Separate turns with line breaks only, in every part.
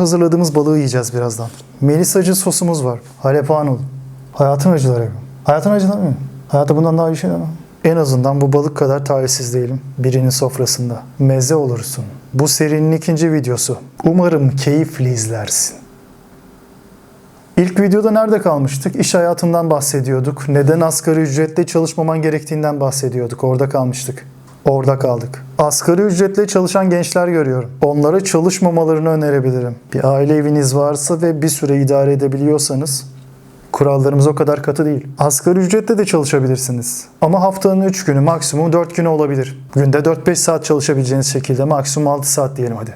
Hazırladığımız balığı yiyeceğiz birazdan. Melis acı sosumuz var. Halepano. Hayatın acıları. Hayatın acıları mı? Hayatta bundan daha iyi şey mı? En azından bu balık kadar talihsiz değilim. Birinin sofrasında. Meze olursun. Bu serinin ikinci videosu. Umarım keyifli izlersin. İlk videoda nerede kalmıştık? İş hayatından bahsediyorduk. Neden asgari ücretle çalışmaman gerektiğinden bahsediyorduk. Orada kalmıştık. Orada kaldık. Asgari ücretle çalışan gençler görüyorum. Onlara çalışmamalarını önerebilirim. Bir aile eviniz varsa ve bir süre idare edebiliyorsanız kurallarımız o kadar katı değil. Asgari ücretle de çalışabilirsiniz. Ama haftanın 3 günü maksimum 4 günü olabilir. Günde 4-5 saat çalışabileceğiniz şekilde maksimum 6 saat diyelim hadi.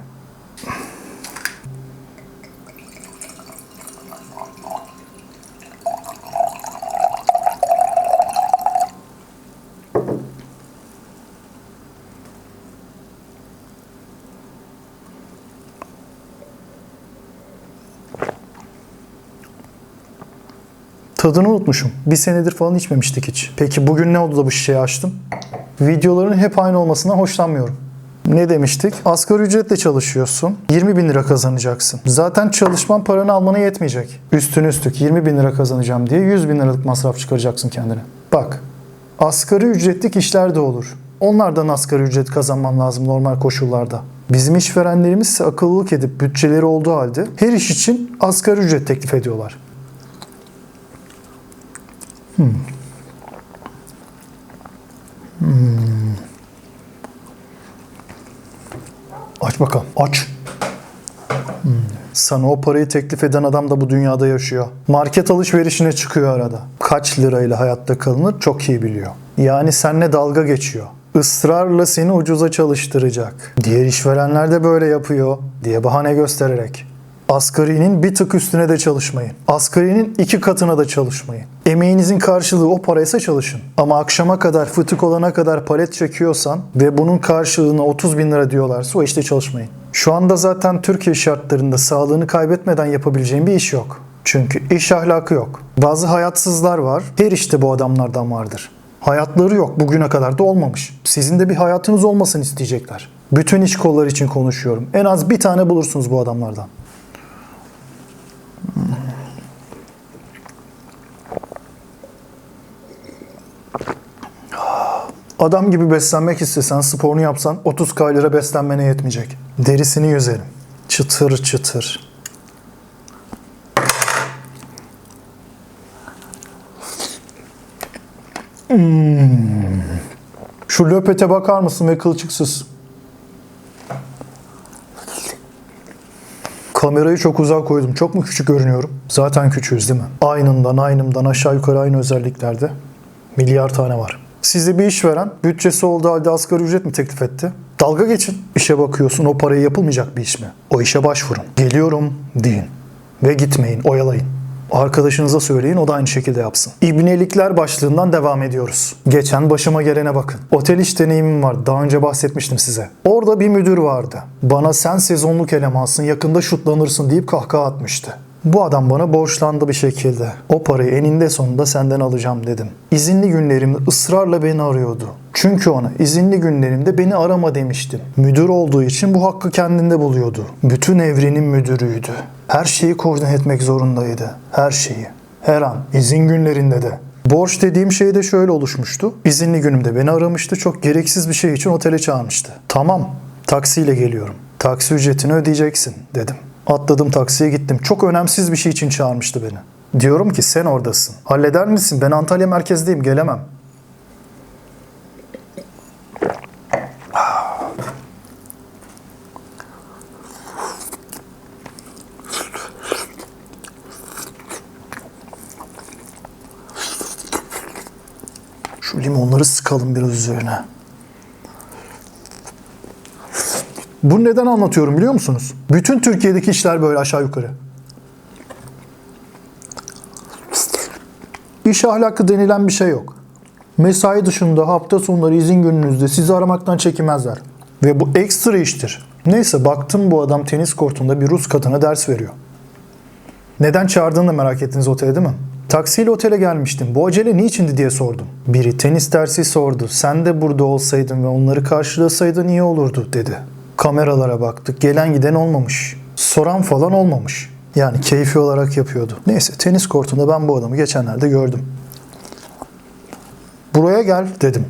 Tadını unutmuşum. Bir senedir falan içmemiştik hiç. Peki bugün ne oldu da bu şişeyi açtım? Videoların hep aynı olmasından hoşlanmıyorum. Ne demiştik? Asgari ücretle çalışıyorsun. 20 bin lira kazanacaksın. Zaten çalışman paranı almana yetmeyecek. Üstüne üstlük 20 bin lira kazanacağım diye 100 bin liralık masraf çıkaracaksın kendine. Bak. Asgari ücretlik işler de olur. Onlardan asgari ücret kazanman lazım normal koşullarda. Bizim işverenlerimiz ise akıllılık edip bütçeleri olduğu halde her iş için asgari ücret teklif ediyorlar. Aç bakalım. Aç. Hmm. Sana o parayı teklif eden adam da bu dünyada yaşıyor. Market alışverişine çıkıyor arada. Kaç lirayla hayatta kalınır çok iyi biliyor. Yani seninle dalga geçiyor. Israrla seni ucuza çalıştıracak. Diğer işverenler de böyle yapıyor diye bahane göstererek. Asgarinin bir tık üstüne de çalışmayın. Asgarinin iki katına da çalışmayın. Emeğinizin karşılığı o paraysa çalışın. Ama akşama kadar fıtık olana kadar palet çekiyorsan ve bunun karşılığına 30 bin lira diyorlarsa o işte çalışmayın. Şu anda zaten Türkiye şartlarında sağlığını kaybetmeden yapabileceğin bir iş yok. Çünkü iş ahlakı yok. Bazı hayatsızlar var. Her işte bu adamlardan vardır. Hayatları yok. Bugüne kadar da olmamış. Sizin de bir hayatınız olmasını isteyecekler. Bütün iş kolları için konuşuyorum. En az bir tane bulursunuz bu adamlardan. Adam gibi beslenmek istesen, sporunu yapsan 30 kalori beslenmene yetmeyecek. Derisini yüzerim. Çıtır çıtır. Hmm. Şu löpete bakar mısın ve kılçıksız. Kamerayı çok uzağa koydum. Çok mu küçük görünüyorum? Zaten küçüğüz değil mi? Aynından aynımdan aşağı yukarı aynı özelliklerde. Milyar tane var. Size bir iş veren bütçesi olduğu halde asgari ücret mi teklif etti? Dalga geçin. İşe bakıyorsun o paraya yapılmayacak bir iş mi? O işe başvurun. Geliyorum deyin. Ve gitmeyin, oyalayın. Arkadaşınıza söyleyin o da aynı şekilde yapsın. İbnelikler başlığından devam ediyoruz. Geçen başıma gelene bakın. Otel iş deneyimim vardı. Daha önce bahsetmiştim size. Orada bir müdür vardı. Bana sen sezonluk elemansın yakında şutlanırsın deyip kahkaha atmıştı. Bu adam bana borçlandı bir şekilde. O parayı eninde sonunda senden alacağım dedim. İzinli günlerimde ısrarla beni arıyordu. Çünkü ona izinli günlerimde beni arama demiştim. Müdür olduğu için bu hakkı kendinde buluyordu. Bütün evrenin müdürüydü. Her şeyi koordine etmek zorundaydı. Her şeyi. Her an. izin günlerinde de. Borç dediğim şey de şöyle oluşmuştu. İzinli günümde beni aramıştı. Çok gereksiz bir şey için otele çağırmıştı. Tamam. Taksiyle geliyorum. Taksi ücretini ödeyeceksin dedim. Atladım taksiye gittim. Çok önemsiz bir şey için çağırmıştı beni. Diyorum ki sen oradasın. Halleder misin? Ben Antalya merkezdeyim gelemem. Şu limonları sıkalım biraz üzerine. Bunu neden anlatıyorum biliyor musunuz? Bütün Türkiye'deki işler böyle aşağı yukarı. İş ahlakı denilen bir şey yok. Mesai dışında hafta sonları izin gününüzde sizi aramaktan çekinmezler. Ve bu ekstra iştir. Neyse baktım bu adam tenis kortunda bir Rus kadına ders veriyor. Neden çağırdığını da merak ettiniz otele değil mi? Taksiyle otele gelmiştim. Bu acele niçindi diye sordum. Biri tenis dersi sordu. Sen de burada olsaydın ve onları karşılasaydın iyi olurdu dedi. Kameralara baktık. Gelen giden olmamış. Soran falan olmamış. Yani keyfi olarak yapıyordu. Neyse tenis kortunda ben bu adamı geçenlerde gördüm. Buraya gel dedim.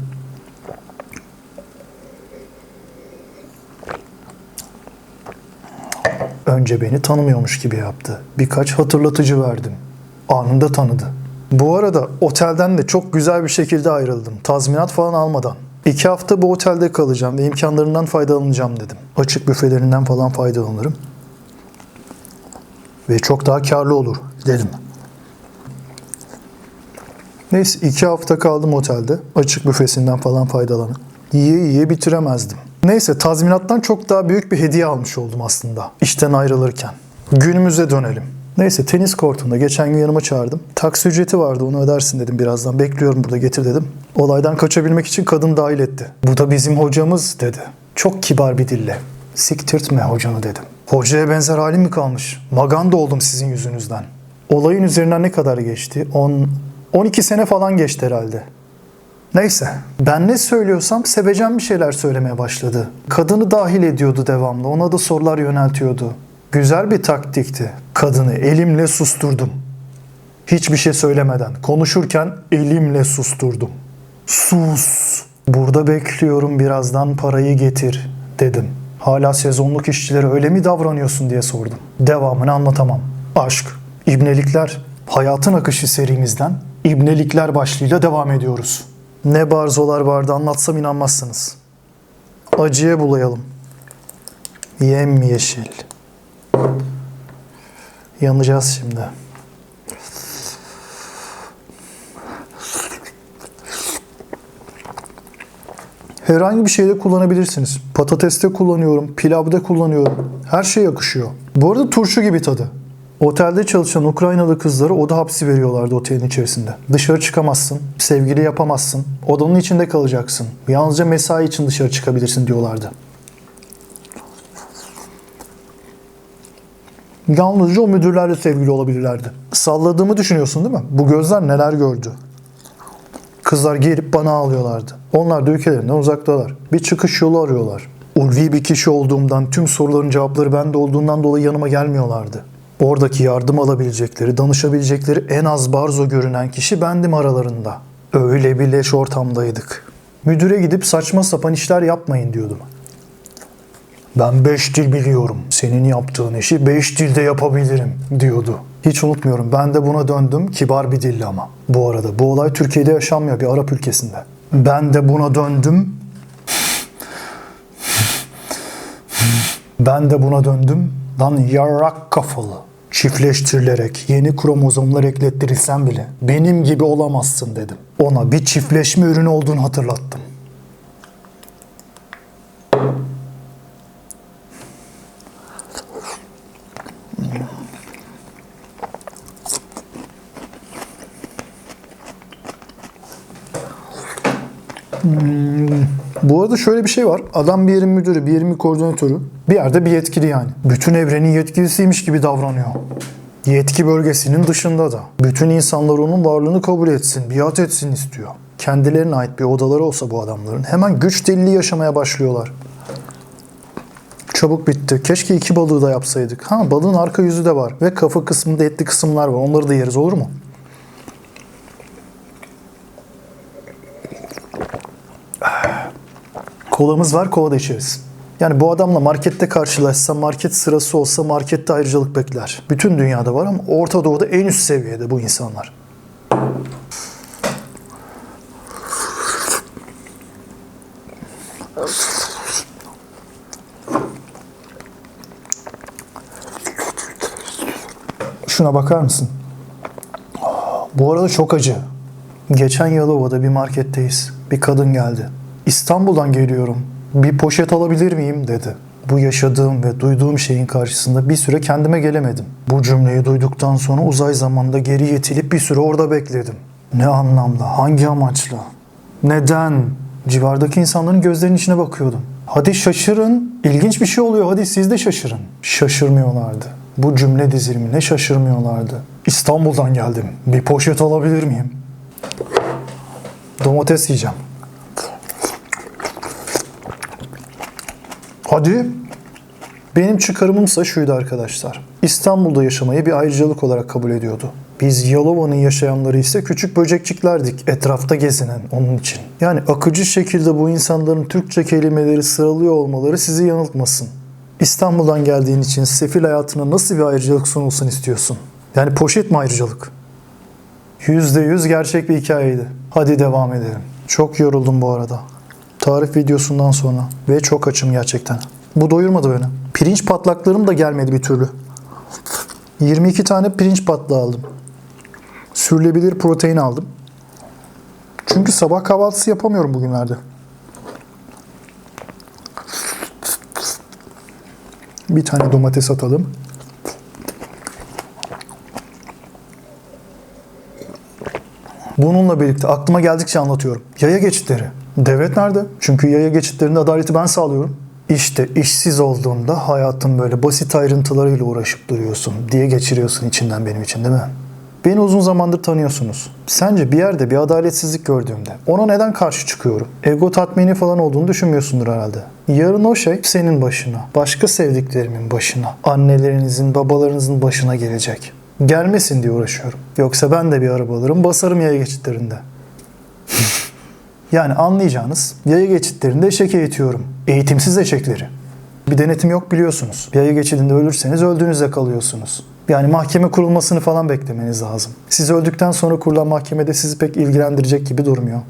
Önce beni tanımıyormuş gibi yaptı. Birkaç hatırlatıcı verdim. Anında tanıdı. Bu arada otelden de çok güzel bir şekilde ayrıldım. Tazminat falan almadan. İki hafta bu otelde kalacağım ve imkanlarından faydalanacağım dedim. Açık büfelerinden falan faydalanırım. Ve çok daha karlı olur dedim. Neyse iki hafta kaldım otelde. Açık büfesinden falan faydalanıp. Yiye yiye bitiremezdim. Neyse tazminattan çok daha büyük bir hediye almış oldum aslında. İşten ayrılırken. Günümüze dönelim. Neyse tenis kortunda geçen gün yanıma çağırdım. Taksi ücreti vardı onu ödersin dedim birazdan. Bekliyorum burada getir dedim. Olaydan kaçabilmek için kadın dahil etti. Bu da bizim hocamız dedi. Çok kibar bir dille. Siktirtme hocanı dedim. Hocaya benzer halim mi kalmış? Maganda oldum sizin yüzünüzden. Olayın üzerinden ne kadar geçti? 10 12 sene falan geçti herhalde. Neyse. Ben ne söylüyorsam sevecen bir şeyler söylemeye başladı. Kadını dahil ediyordu devamlı. Ona da sorular yöneltiyordu. Güzel bir taktikti. Kadını elimle susturdum. Hiçbir şey söylemeden. Konuşurken elimle susturdum. Sus. Burada bekliyorum birazdan parayı getir dedim. Hala sezonluk işçilere öyle mi davranıyorsun diye sordum. Devamını anlatamam. Aşk, ibnelikler, hayatın akışı serimizden ibnelikler başlığıyla devam ediyoruz. Ne barzolar vardı anlatsam inanmazsınız. Acıya bulayalım. Yem yeşil. Yanacağız şimdi. Herhangi bir şeyde kullanabilirsiniz. Patateste kullanıyorum, pilavda kullanıyorum. Her şey yakışıyor. Bu arada turşu gibi tadı. Otelde çalışan Ukraynalı kızlara oda hapsi veriyorlardı otelin içerisinde. Dışarı çıkamazsın, sevgili yapamazsın, odanın içinde kalacaksın. Yalnızca mesai için dışarı çıkabilirsin diyorlardı. Yalnızca o müdürlerle sevgili olabilirlerdi. Salladığımı düşünüyorsun değil mi? Bu gözler neler gördü? Kızlar gelip bana ağlıyorlardı. Onlar da ülkelerinden uzaktalar. Bir çıkış yolu arıyorlar. Ulvi bir kişi olduğumdan, tüm soruların cevapları bende olduğundan dolayı yanıma gelmiyorlardı. Oradaki yardım alabilecekleri, danışabilecekleri en az barzo görünen kişi bendim aralarında. Öyle bir leş ortamdaydık. Müdüre gidip saçma sapan işler yapmayın diyordum. Ben beş dil biliyorum. Senin yaptığın işi beş dilde yapabilirim diyordu. Hiç unutmuyorum. Ben de buna döndüm. Kibar bir dille ama. Bu arada bu olay Türkiye'de yaşanmıyor. Bir Arap ülkesinde. Ben de buna döndüm. Ben de buna döndüm. Lan yarrak kafalı. Çiftleştirilerek yeni kromozomlar eklettirilsen bile benim gibi olamazsın dedim. Ona bir çiftleşme ürünü olduğunu hatırlattım. Bu arada şöyle bir şey var. Adam bir yerin müdürü, bir yerin koordinatörü. Bir yerde bir yetkili yani. Bütün evrenin yetkilisiymiş gibi davranıyor. Yetki bölgesinin dışında da. Bütün insanlar onun varlığını kabul etsin, biat etsin istiyor. Kendilerine ait bir odaları olsa bu adamların hemen güç deliliği yaşamaya başlıyorlar. Çabuk bitti. Keşke iki balığı da yapsaydık. Ha balığın arka yüzü de var. Ve kafa kısmında etli kısımlar var. Onları da yeriz olur mu? Kolamız var, kola da içeriz. Yani bu adamla markette karşılaşsa, market sırası olsa markette ayrıcalık bekler. Bütün dünyada var ama Orta Doğu'da en üst seviyede bu insanlar. Şuna bakar mısın? Bu arada çok acı. Geçen Yalova'da bir marketteyiz. Bir kadın geldi. İstanbul'dan geliyorum. Bir poşet alabilir miyim dedi. Bu yaşadığım ve duyduğum şeyin karşısında bir süre kendime gelemedim. Bu cümleyi duyduktan sonra uzay zamanda geri yetilip bir süre orada bekledim. Ne anlamda, hangi amaçla, neden? Civardaki insanların gözlerinin içine bakıyordum. Hadi şaşırın, ilginç bir şey oluyor hadi siz de şaşırın. Şaşırmıyorlardı. Bu cümle dizilimine şaşırmıyorlardı. İstanbul'dan geldim. Bir poşet alabilir miyim? Domates yiyeceğim. Hadi. Benim çıkarımımsa şuydu arkadaşlar. İstanbul'da yaşamayı bir ayrıcalık olarak kabul ediyordu. Biz Yalova'nın yaşayanları ise küçük böcekçiklerdik etrafta gezinen onun için. Yani akıcı şekilde bu insanların Türkçe kelimeleri sıralıyor olmaları sizi yanıltmasın. İstanbul'dan geldiğin için sefil hayatına nasıl bir ayrıcalık sunulsun istiyorsun? Yani poşet mi ayrıcalık? %100 gerçek bir hikayeydi. Hadi devam edelim. Çok yoruldum bu arada. Tarif videosundan sonra ve çok açım gerçekten. Bu doyurmadı beni. Pirinç patlaklarım da gelmedi bir türlü. 22 tane pirinç patlağı aldım. Sürülebilir protein aldım. Çünkü sabah kahvaltısı yapamıyorum bugünlerde. Bir tane domates atalım. Bununla birlikte aklıma geldikçe anlatıyorum. Yaya geçitleri. Devlet nerede? Çünkü yaya geçitlerinde adaleti ben sağlıyorum. İşte işsiz olduğunda hayatın böyle basit ayrıntılarıyla uğraşıp duruyorsun diye geçiriyorsun içinden benim için değil mi? Beni uzun zamandır tanıyorsunuz. Sence bir yerde bir adaletsizlik gördüğümde ona neden karşı çıkıyorum? Ego tatmini falan olduğunu düşünmüyorsundur herhalde. Yarın o şey senin başına, başka sevdiklerimin başına, annelerinizin, babalarınızın başına gelecek. Gelmesin diye uğraşıyorum. Yoksa ben de bir araba alırım, basarım yaya geçitlerinde. Yani anlayacağınız yaya geçitlerinde eşek eğitiyorum. Eğitimsiz eşekleri. Bir denetim yok biliyorsunuz. Yaya geçidinde ölürseniz öldüğünüzde kalıyorsunuz. Yani mahkeme kurulmasını falan beklemeniz lazım. Siz öldükten sonra kurulan mahkemede sizi pek ilgilendirecek gibi durmuyor.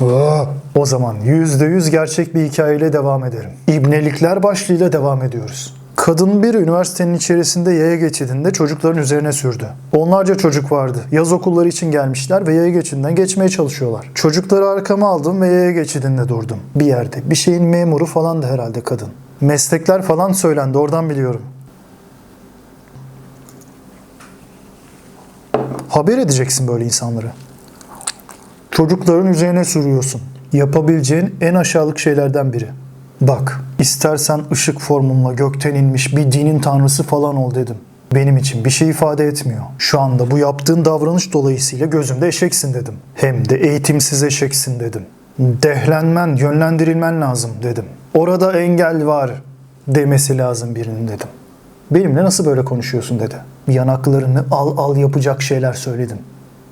Aa, O zaman %100 gerçek bir hikayeyle devam ederim. İbnelikler başlığıyla devam ediyoruz. Kadın bir üniversitenin içerisinde yaya geçidinde çocukların üzerine sürdü. Onlarca çocuk vardı. Yaz okulları için gelmişler ve yaya geçidinden geçmeye çalışıyorlar. Çocukları arkama aldım ve yaya geçidinde durdum. Bir yerde. Bir şeyin memuru falan da herhalde kadın. Meslekler falan söylendi oradan biliyorum. Haber edeceksin böyle insanları. Çocukların üzerine sürüyorsun. Yapabileceğin en aşağılık şeylerden biri. Bak, istersen ışık formumla gökten inmiş bir dinin tanrısı falan ol dedim. Benim için bir şey ifade etmiyor. Şu anda bu yaptığın davranış dolayısıyla gözümde eşeksin dedim. Hem de eğitimsiz eşeksin dedim. Dehlenmen, yönlendirilmen lazım dedim. Orada engel var demesi lazım birinin dedim. Benimle nasıl böyle konuşuyorsun dedi. Yanaklarını al al yapacak şeyler söyledim.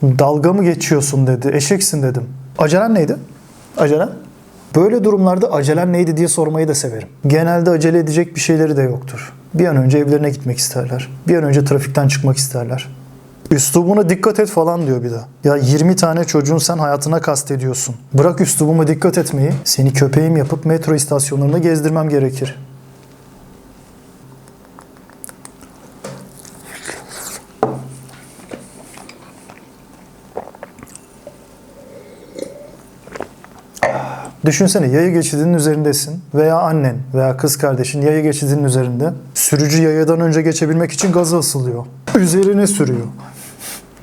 Dalga mı geçiyorsun dedi. Eşeksin dedim. Acelen neydi? Acelen? Böyle durumlarda acelen neydi diye sormayı da severim. Genelde acele edecek bir şeyleri de yoktur. Bir an önce evlerine gitmek isterler. Bir an önce trafikten çıkmak isterler. Üslubuna dikkat et falan diyor bir de. Ya 20 tane çocuğun sen hayatına kastediyorsun. Bırak üslubuma dikkat etmeyi. Seni köpeğim yapıp metro istasyonlarında gezdirmem gerekir. Düşünsene yaya geçidinin üzerindesin veya annen veya kız kardeşin yaya geçidinin üzerinde. Sürücü yayadan önce geçebilmek için gaza asılıyor. Üzerine sürüyor.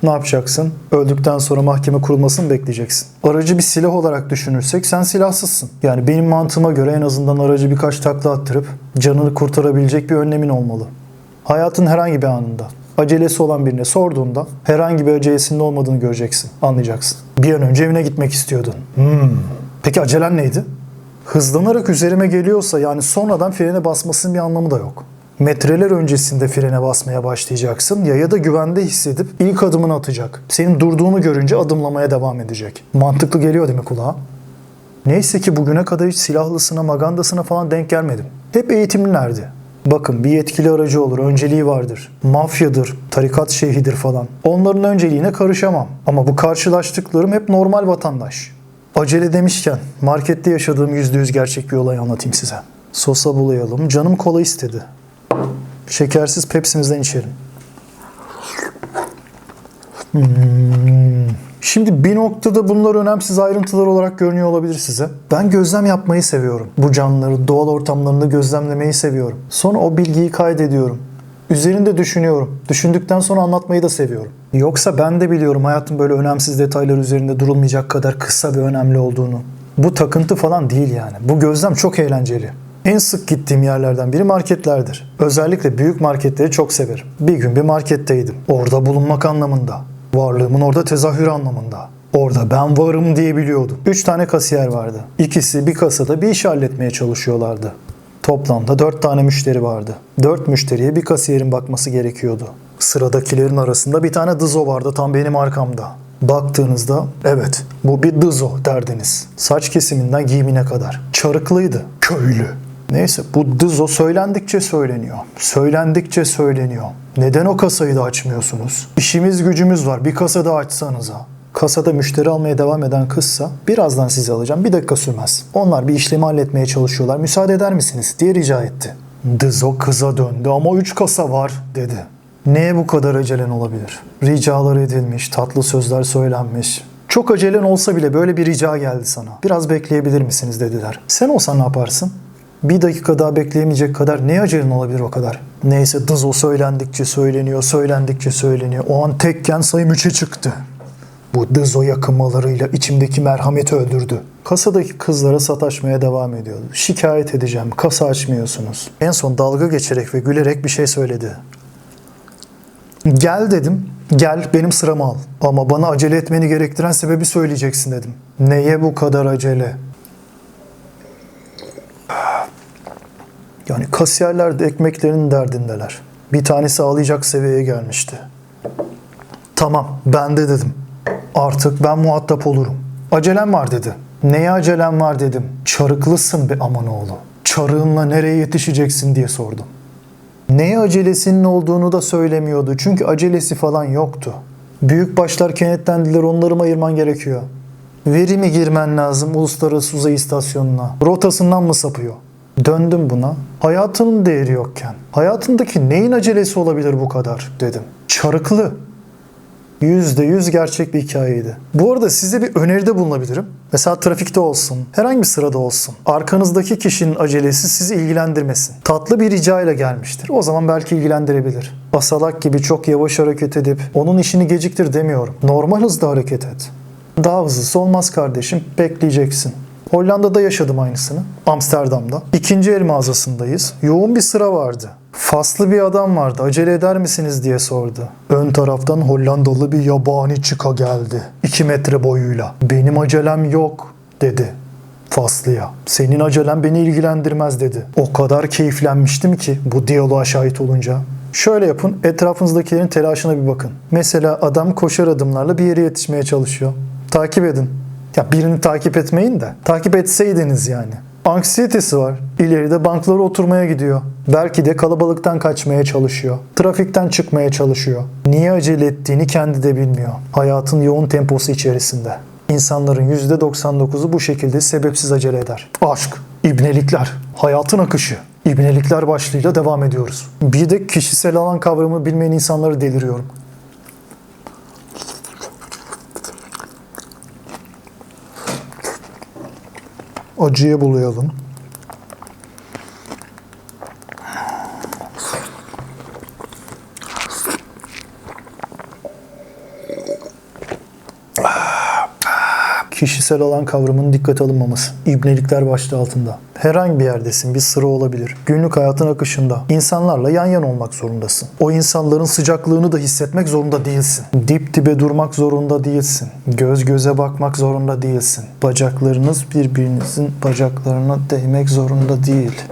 Ne yapacaksın? Öldükten sonra mahkeme kurulmasını bekleyeceksin. Aracı bir silah olarak düşünürsek sen silahsızsın. Yani benim mantığıma göre en azından aracı birkaç takla attırıp canını kurtarabilecek bir önlemin olmalı. Hayatın herhangi bir anında acelesi olan birine sorduğunda herhangi bir acelesinin olmadığını göreceksin, anlayacaksın. Bir an önce evine gitmek istiyordun. Hmm. Peki acelen neydi? Hızlanarak üzerime geliyorsa yani sonradan frene basmasının bir anlamı da yok. Metreler öncesinde frene basmaya başlayacaksın ya ya da güvende hissedip ilk adımını atacak. Senin durduğunu görünce adımlamaya devam edecek. Mantıklı geliyor değil mi kulağa? Neyse ki bugüne kadar hiç silahlısına, magandasına falan denk gelmedim. Hep eğitimlilerdi. Bakın bir yetkili aracı olur, önceliği vardır. Mafyadır, tarikat şeyhidir falan. Onların önceliğine karışamam. Ama bu karşılaştıklarım hep normal vatandaş. Acele demişken markette yaşadığım %100 gerçek bir olay anlatayım size. Sosa bulayalım. Canım kola istedi. Şekersiz Pepsi'mizden içelim. Hmm. Şimdi bir noktada bunlar önemsiz ayrıntılar olarak görünüyor olabilir size. Ben gözlem yapmayı seviyorum. Bu canlıları doğal ortamlarında gözlemlemeyi seviyorum. Sonra o bilgiyi kaydediyorum. Üzerinde düşünüyorum. Düşündükten sonra anlatmayı da seviyorum. Yoksa ben de biliyorum hayatın böyle önemsiz detaylar üzerinde durulmayacak kadar kısa ve önemli olduğunu. Bu takıntı falan değil yani. Bu gözlem çok eğlenceli. En sık gittiğim yerlerden biri marketlerdir. Özellikle büyük marketleri çok severim. Bir gün bir marketteydim. Orada bulunmak anlamında. Varlığımın orada tezahürü anlamında. Orada ben varım diye biliyordum. Üç tane kasiyer vardı. İkisi bir kasada bir iş halletmeye çalışıyorlardı. Toplamda 4 tane müşteri vardı. 4 müşteriye bir kasiyerin bakması gerekiyordu. Sıradakilerin arasında bir tane dızo vardı tam benim arkamda. Baktığınızda evet bu bir dızo derdiniz. Saç kesiminden giyimine kadar. Çarıklıydı. Köylü. Neyse bu dızo söylendikçe söyleniyor. Söylendikçe söyleniyor. Neden o kasayı da açmıyorsunuz? İşimiz gücümüz var. Bir kasa da açsanıza. Kasada müşteri almaya devam eden kızsa birazdan sizi alacağım bir dakika sürmez. Onlar bir işlemi halletmeye çalışıyorlar müsaade eder misiniz diye rica etti. Dızo kıza döndü ama 3 kasa var dedi. Neye bu kadar acelen olabilir? Ricalar edilmiş, tatlı sözler söylenmiş. Çok acelen olsa bile böyle bir rica geldi sana. Biraz bekleyebilir misiniz dediler. Sen olsan ne yaparsın? Bir dakika daha bekleyemeyecek kadar ne acelen olabilir o kadar? Neyse Dızo söylendikçe söyleniyor, söylendikçe söyleniyor. O an tekken sayım 3'e çıktı. Bu dızo yakınmalarıyla içimdeki merhameti öldürdü. Kasadaki kızlara sataşmaya devam ediyordu. Şikayet edeceğim, kasa açmıyorsunuz. En son dalga geçerek ve gülerek bir şey söyledi. Gel dedim, gel benim sıramı al. Ama bana acele etmeni gerektiren sebebi söyleyeceksin dedim. Neye bu kadar acele? Yani kasiyerler de ekmeklerinin derdindeler. Bir tanesi ağlayacak seviyeye gelmişti. Tamam, ben de dedim. Artık ben muhatap olurum. Acelem var dedi. Neye acelem var dedim. Çarıklısın be aman oğlu. Çarığınla nereye yetişeceksin diye sordum. Neye acelesinin olduğunu da söylemiyordu. Çünkü acelesi falan yoktu. Büyük başlar kenetlendiler onları ayırman gerekiyor? Verimi girmen lazım uluslararası uzay istasyonuna. Rotasından mı sapıyor? Döndüm buna. Hayatının değeri yokken. Hayatındaki neyin acelesi olabilir bu kadar dedim. Çarıklı. %100 gerçek bir hikayeydi. Bu arada size bir öneride bulunabilirim. Mesela trafikte olsun, herhangi bir sırada olsun. Arkanızdaki kişinin acelesi sizi ilgilendirmesin. Tatlı bir rica ile gelmiştir. O zaman belki ilgilendirebilir. Asalak gibi çok yavaş hareket edip onun işini geciktir demiyorum. Normal hızda hareket et. Daha hızlısı olmaz kardeşim. Bekleyeceksin. Hollanda'da yaşadım aynısını. Amsterdam'da. İkinci el mağazasındayız. Yoğun bir sıra vardı. Faslı bir adam vardı. Acele eder misiniz diye sordu. Ön taraftan Hollandalı bir yabani çıka geldi. 2 metre boyuyla. Benim acelem yok dedi. Faslı'ya. Senin acelen beni ilgilendirmez dedi. O kadar keyiflenmiştim ki bu diyaloğa şahit olunca. Şöyle yapın, etrafınızdakilerin telaşına bir bakın. Mesela adam koşar adımlarla bir yere yetişmeye çalışıyor. Takip edin. Ya birini takip etmeyin de. Takip etseydiniz yani. Anksiyetesi var. İleride banklara oturmaya gidiyor. Belki de kalabalıktan kaçmaya çalışıyor. Trafikten çıkmaya çalışıyor. Niye acele ettiğini kendi de bilmiyor. Hayatın yoğun temposu içerisinde. İnsanların %99'u bu şekilde sebepsiz acele eder. Aşk, ibnelikler, hayatın akışı. İbnelikler başlığıyla devam ediyoruz. Bir de kişisel alan kavramını bilmeyen insanları deliriyorum. Acıya bulayalım. Kişisel alan kavramının dikkate alınmaması. İbnelikler başlığı altında. Herhangi bir yerdesin, bir sıra olabilir. Günlük hayatın akışında insanlarla yan yana olmak zorundasın. O insanların sıcaklığını da hissetmek zorunda değilsin. Dip dibe durmak zorunda değilsin. Göz göze bakmak zorunda değilsin. Bacaklarınız birbirinizin bacaklarına değmek zorunda değil.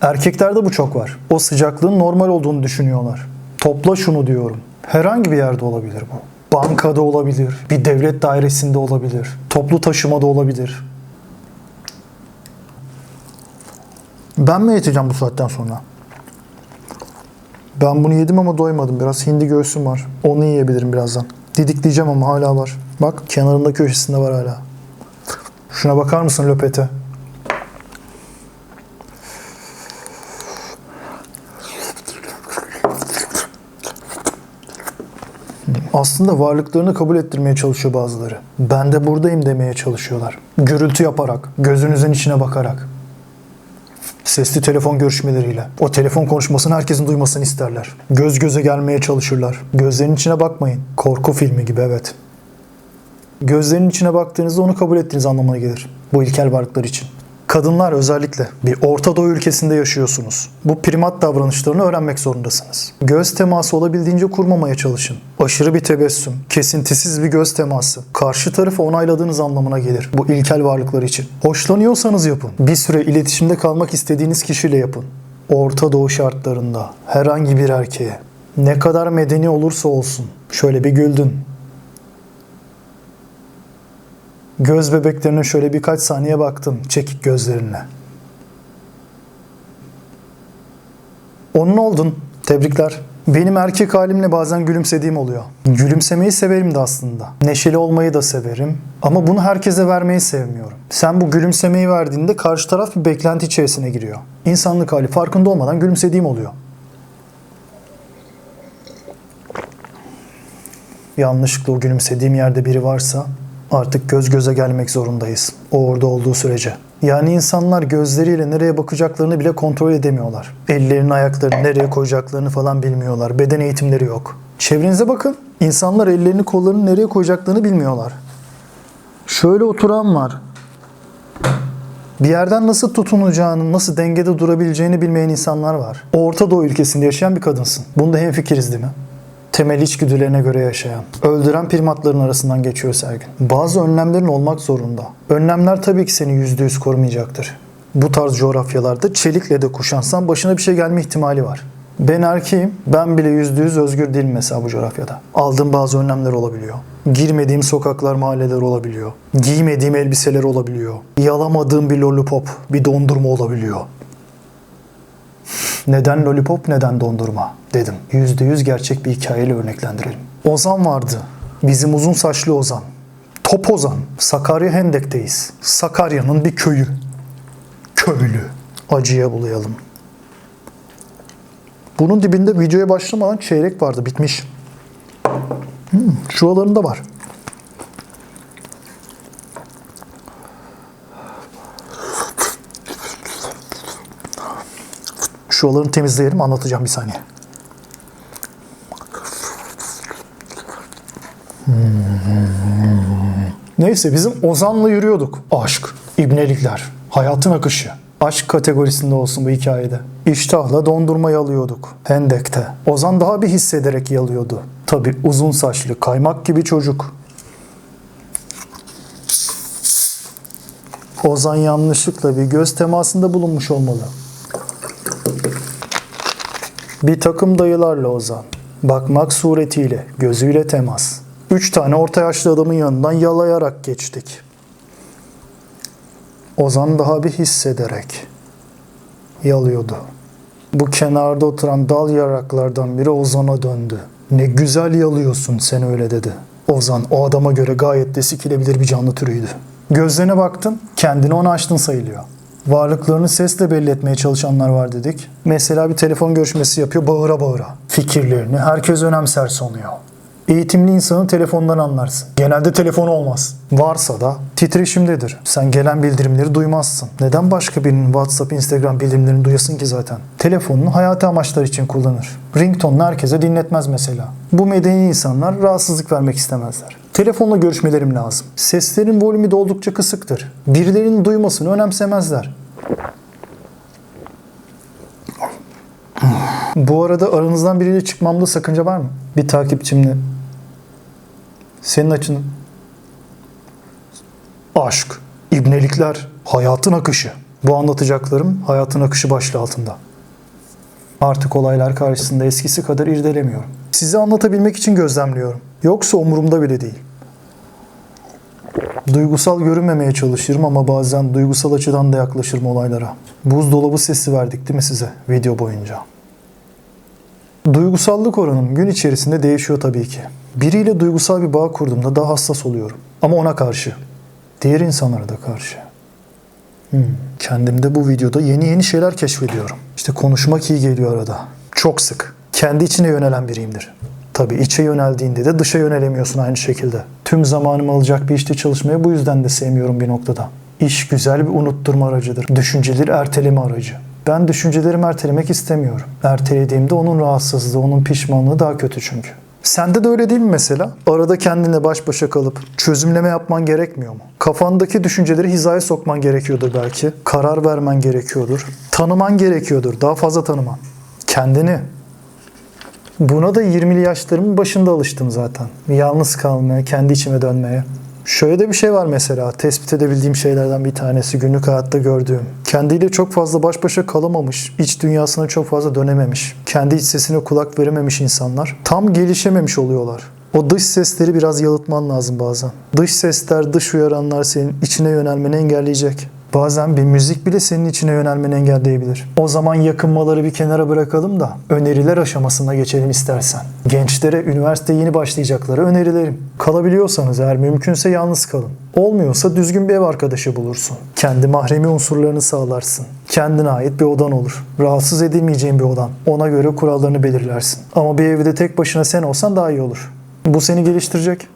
Erkeklerde bu çok var. O sıcaklığın normal olduğunu düşünüyorlar. Topla şunu diyorum. Herhangi bir yerde olabilir bu. Bankada olabilir, bir devlet dairesinde olabilir, toplu taşımada olabilir. Ben mi yeteceğim bu saatten sonra? Ben bunu yedim ama doymadım. Biraz hindi göğsüm var. Onu yiyebilirim birazdan. Didikleyeceğim ama hala var. Bak kenarında köşesinde var hala. Şuna bakar mısın löpete? Aslında varlıklarını kabul ettirmeye çalışıyor bazıları. Ben de buradayım demeye çalışıyorlar. Gürültü yaparak, gözünüzün içine bakarak. Sesli telefon görüşmeleriyle. O telefon konuşmasını herkesin duymasını isterler. Göz göze gelmeye çalışırlar. Gözlerinin içine bakmayın. Korku filmi gibi evet. Gözlerinin içine baktığınızda onu kabul ettiğiniz anlamına gelir. Bu ilkel varlıklar için. Kadınlar özellikle bir Orta Doğu ülkesinde yaşıyorsunuz. Bu primat davranışlarını öğrenmek zorundasınız. Göz teması olabildiğince kurmamaya çalışın. Aşırı bir tebessüm, kesintisiz bir göz teması karşı tarafı onayladığınız anlamına gelir. Bu ilkel varlıklar için. Hoşlanıyorsanız yapın. Bir süre iletişimde kalmak istediğiniz kişiyle yapın. Orta Doğu şartlarında herhangi bir erkeğe ne kadar medeni olursa olsun şöyle bir güldün. Göz bebeklerine şöyle birkaç saniye baktın çekik gözlerine. Onun oldun. Tebrikler. Benim erkek halimle bazen gülümsediğim oluyor. Gülümsemeyi severim de aslında. Neşeli olmayı da severim. Ama bunu herkese vermeyi sevmiyorum. Sen bu gülümsemeyi verdiğinde karşı taraf bir beklenti içerisine giriyor. İnsanlık hali farkında olmadan gülümsediğim oluyor. Yanlışlıkla o gülümsediğim yerde biri varsa artık göz göze gelmek zorundayız. O orada olduğu sürece. Yani insanlar gözleriyle nereye bakacaklarını bile kontrol edemiyorlar. Ellerini ayaklarını nereye koyacaklarını falan bilmiyorlar. Beden eğitimleri yok. Çevrenize bakın. İnsanlar ellerini kollarını nereye koyacaklarını bilmiyorlar. Şöyle oturan var. Bir yerden nasıl tutunacağını, nasıl dengede durabileceğini bilmeyen insanlar var. Orta Doğu ülkesinde yaşayan bir kadınsın. Bunda hemfikiriz değil mi? Temel içgüdülerine göre yaşayan, öldüren primatların arasından geçiyor Sergin. Bazı önlemlerin olmak zorunda. Önlemler tabii ki seni %100 korumayacaktır. Bu tarz coğrafyalarda çelikle de kuşansan başına bir şey gelme ihtimali var. Ben erkeğim, ben bile %100 özgür değilim mesela bu coğrafyada. Aldığım bazı önlemler olabiliyor. Girmediğim sokaklar, mahalleler olabiliyor. Giymediğim elbiseler olabiliyor. Yalamadığım bir lollipop, bir dondurma olabiliyor. Neden lollipop, neden dondurma dedim. Yüzde yüz gerçek bir hikayeyle örneklendirelim. Ozan vardı. Bizim uzun saçlı Ozan. Top Ozan. Sakarya Hendek'teyiz. Sakarya'nın bir köyü. Köylü. Acıya bulayalım. Bunun dibinde videoya başlamadan çeyrek vardı. Bitmiş. Hmm, şuralarında var. Şuralarını temizleyelim anlatacağım bir saniye. Neyse bizim Ozan'la yürüyorduk. Aşk, ibnelikler, hayatın akışı. Aşk kategorisinde olsun bu hikayede. İştahla dondurma yalıyorduk. Hendek'te. Ozan daha bir hissederek yalıyordu. Tabi uzun saçlı, kaymak gibi çocuk. Ozan yanlışlıkla bir göz temasında bulunmuş olmalı. Bir takım dayılarla Ozan. Bakmak suretiyle, gözüyle temas. Üç tane orta yaşlı adamın yanından yalayarak geçtik. Ozan daha bir hissederek yalıyordu. Bu kenarda oturan dal yaraklardan biri Ozan'a döndü. Ne güzel yalıyorsun sen öyle dedi. Ozan o adama göre gayet de sikilebilir bir canlı türüydü. Gözlerine baktın, kendini ona açtın sayılıyor. Varlıklarını sesle belli etmeye çalışanlar var dedik. Mesela bir telefon görüşmesi yapıyor bağıra bağıra. Fikirlerini herkes önemser sanıyor. Eğitimli insanı telefondan anlarsın. Genelde telefon olmaz. Varsa da titreşimdedir. Sen gelen bildirimleri duymazsın. Neden başka birinin WhatsApp, Instagram bildirimlerini duyasın ki zaten? Telefonunu hayati amaçlar için kullanır. Ringtone'unu herkese dinletmez mesela. Bu medeni insanlar rahatsızlık vermek istemezler. Telefonla görüşmelerim lazım. Seslerin volümü de oldukça kısıktır. Birilerinin duymasını önemsemezler. Bu arada aranızdan biriyle çıkmamda sakınca var mı? Bir takipçimle. Senin açın. Aşk, ibnelikler, hayatın akışı. Bu anlatacaklarım hayatın akışı başlığı altında. Artık olaylar karşısında eskisi kadar irdelemiyorum. Size anlatabilmek için gözlemliyorum. Yoksa umurumda bile değil. Duygusal görünmemeye çalışırım ama bazen duygusal açıdan da yaklaşırım olaylara. Buzdolabı sesi verdik değil mi size video boyunca? Duygusallık oranım gün içerisinde değişiyor tabii ki. Biriyle duygusal bir bağ kurduğumda daha hassas oluyorum. Ama ona karşı. Diğer insanlara da karşı. Hmm, kendimde bu videoda yeni yeni şeyler keşfediyorum. İşte konuşmak iyi geliyor arada. Çok sık. Kendi içine yönelen biriyimdir. Tabii içe yöneldiğinde de dışa yönelemiyorsun aynı şekilde. Tüm zamanımı alacak bir işte çalışmayı bu yüzden de sevmiyorum bir noktada. İş güzel bir unutturma aracıdır. Düşünceleri erteleme aracı. Ben düşüncelerimi ertelemek istemiyorum. Ertelediğimde onun rahatsızlığı, onun pişmanlığı daha kötü çünkü. Sende de öyle değil mi mesela? Arada kendine baş başa kalıp çözümleme yapman gerekmiyor mu? Kafandaki düşünceleri hizaya sokman gerekiyordur belki. Karar vermen gerekiyordur. Tanıman gerekiyordur. Daha fazla tanıman. Kendini. Buna da 20'li yaşlarımın başında alıştım zaten. Yalnız kalmaya, kendi içime dönmeye. Şöyle de bir şey var mesela tespit edebildiğim şeylerden bir tanesi günlük hayatta gördüğüm. Kendiyle çok fazla baş başa kalamamış, iç dünyasına çok fazla dönememiş, kendi iç sesine kulak verememiş insanlar tam gelişememiş oluyorlar. O dış sesleri biraz yalıtman lazım bazen. Dış sesler, dış uyaranlar senin içine yönelmeni engelleyecek. Bazen bir müzik bile senin içine yönelmeni engelleyebilir. O zaman yakınmaları bir kenara bırakalım da öneriler aşamasına geçelim istersen. Gençlere üniversite yeni başlayacakları önerilerim. Kalabiliyorsanız eğer mümkünse yalnız kalın. Olmuyorsa düzgün bir ev arkadaşı bulursun. Kendi mahremi unsurlarını sağlarsın. Kendine ait bir odan olur. Rahatsız edilmeyeceğin bir odan. Ona göre kurallarını belirlersin. Ama bir evde tek başına sen olsan daha iyi olur. Bu seni geliştirecek.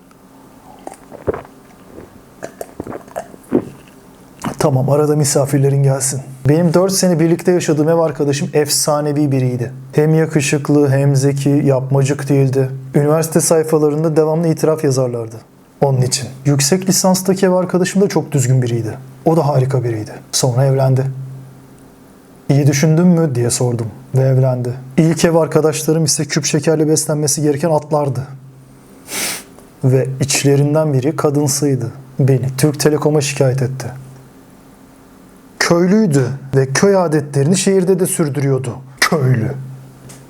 Tamam arada misafirlerin gelsin. Benim 4 sene birlikte yaşadığım ev arkadaşım efsanevi biriydi. Hem yakışıklı hem zeki, yapmacık değildi. Üniversite sayfalarında devamlı itiraf yazarlardı. Onun için. Yüksek lisanstaki ev arkadaşım da çok düzgün biriydi. O da harika biriydi. Sonra evlendi. İyi düşündün mü diye sordum ve evlendi. İlk ev arkadaşlarım ise küp şekerle beslenmesi gereken atlardı. ve içlerinden biri kadınsıydı. Beni Türk Telekom'a şikayet etti köylüydü ve köy adetlerini şehirde de sürdürüyordu. Köylü.